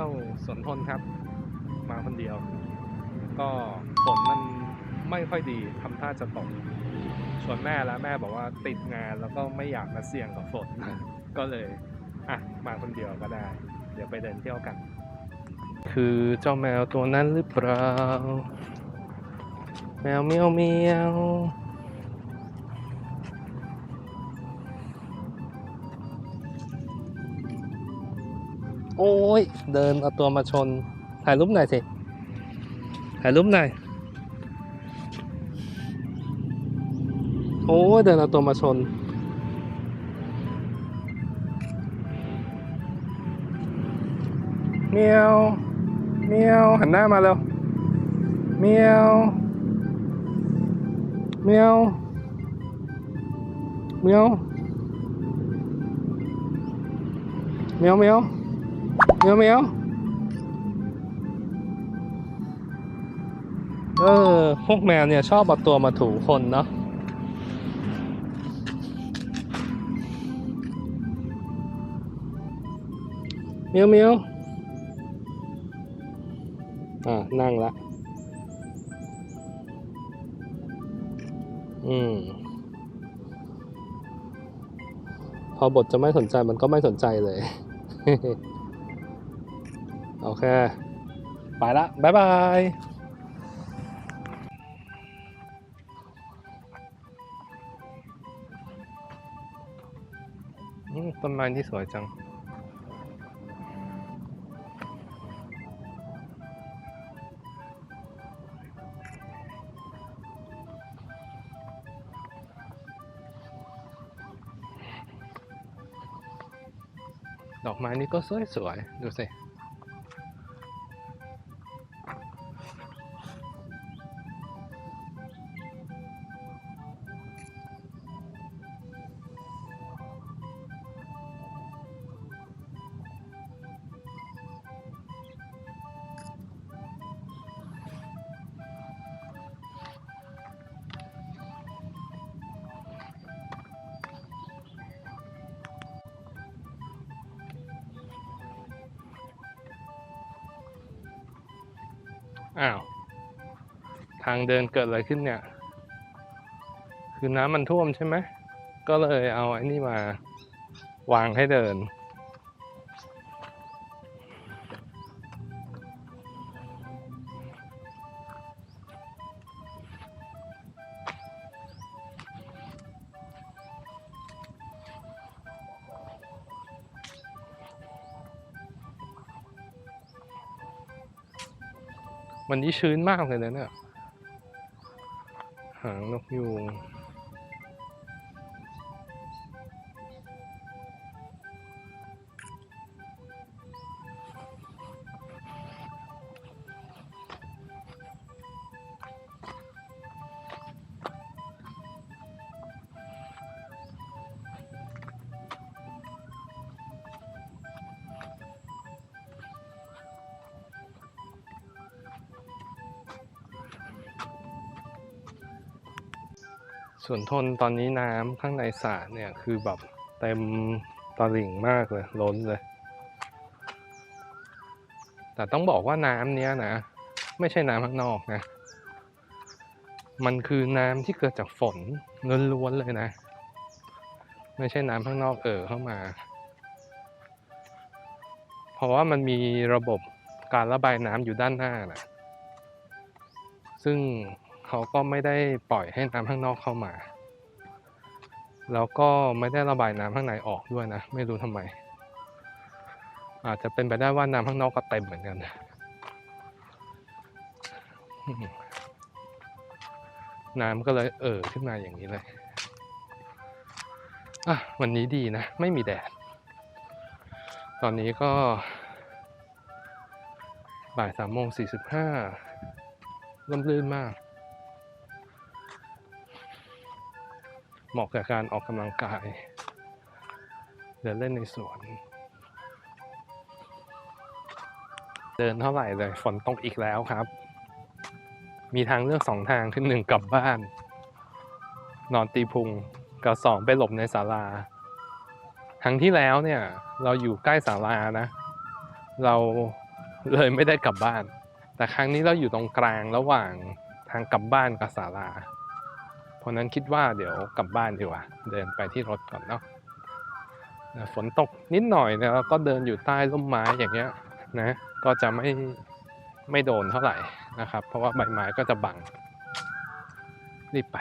ยวสวนทนครับ มาคนเดียว ก็ฝนมันไม่ค่อยดีทำท่าจะตกชวนแม่แล้วแม่บอกว่าติดงานแล้วก็ไม่อยากมาเสี่ยงกับฝนก็เลยอะมาคนเดียวก็ได้ เดี๋ยวไปเดินเที่ยวกัน คือเจ้าแมวตัวนั้นหรือเปล่า แมวเมียวเมียว โอ้ย เดินเอาตัวมาชน ถ่ายรูปหน่อยสิ ถ่ายรูปหน่อย โอ้ย เดินเอาตัวมาชน เมียวเมียวหันหน้ามาเร็วเมียว เมียว เมียว เมียวเมียว เมียวเมียวเออ พวกแมวเนี่ยชอบเอาตัวมาถูคนเนาะเมียวเมียวอ่า นั่งละ อืม พอบทจะไม่สนใจมันก็ไม่สนใจเลย โอเค ไปละบ๊ายบายต้นไม้ที่สวยจังดอกไม้นี่ก็สวยๆ ดูสิ อ้าว ทางเดินเกิดอะไรขึ้นเนี่ย คือน้ำมันท่วมใช่ไหม ก็เลยเอาไอ้นี่มาวางให้เดิน วันนี้ชื้นมากเลยนะเนี่ย หางนกยูง ส่วนทนตอนนี้น้ำข้างในสระเนี่ยคือแบบเต็มตลิ่งมากเลยล้นเลย แต่ต้องบอกว่าน้ำเนี้ยนะ ไม่ใช่น้ำข้างนอกนะ มันคือน้ำที่เกิดจากฝนล้วนๆเลยนะ ไม่ใช่น้ำข้างนอกเอ่อเข้ามา เพราะว่ามันมีระบบการระบายน้ำอยู่ด้านหน้านะซึ่ง เขาก็ไม่ได้ปล่อยให้น้ำข้างนอกเข้ามา แล้วก็ไม่ได้ระบายน้ำข้างในออกด้วยนะ ไม่รู้ทำไม อาจจะเป็นไปได้ว่าน้ำข้างนอกก็เต็มเหมือนกันน้ำก็เลยเอ่อขึ้นมาอย่างนี้เลยอะวันนี้ดีนะ ไม่มีแดด ตอนนี้ก็บ่ายสามโมงสี่สิบห้าร่มรื่นมาก เหมาะกับการออกกำลังกาย เดินเล่นในสวน เดินเท่าไหร่เลยฝนตกอีกแล้วครับ มีทางเลือกสองทางคือหนึ่งกลับบ้าน นอนตีพุงกับสองไปหลบในศาลาครั้งที่แล้วเนี่ย เราอยู่ใกล้ศาลานะ เราเลยไม่ได้กลับบ้าน แต่ครั้งนี้เราอยู่ตรงกลางระหว่างทางกลับบ้านกับศาลา เพราะนั้นคิดว่าเดี๋ยวกลับบ้านดีกว่า เดินไปที่รถก่อนเนาะฝนตกนิดหน่อยเนี่ยเราก็เดินอยู่ใต้ร่มไม้อย่างเงี้ยนะก็จะไม่ไม่โดนเท่าไหร่นะครับ เพราะว่าใบไม้ก็จะบังรีบไป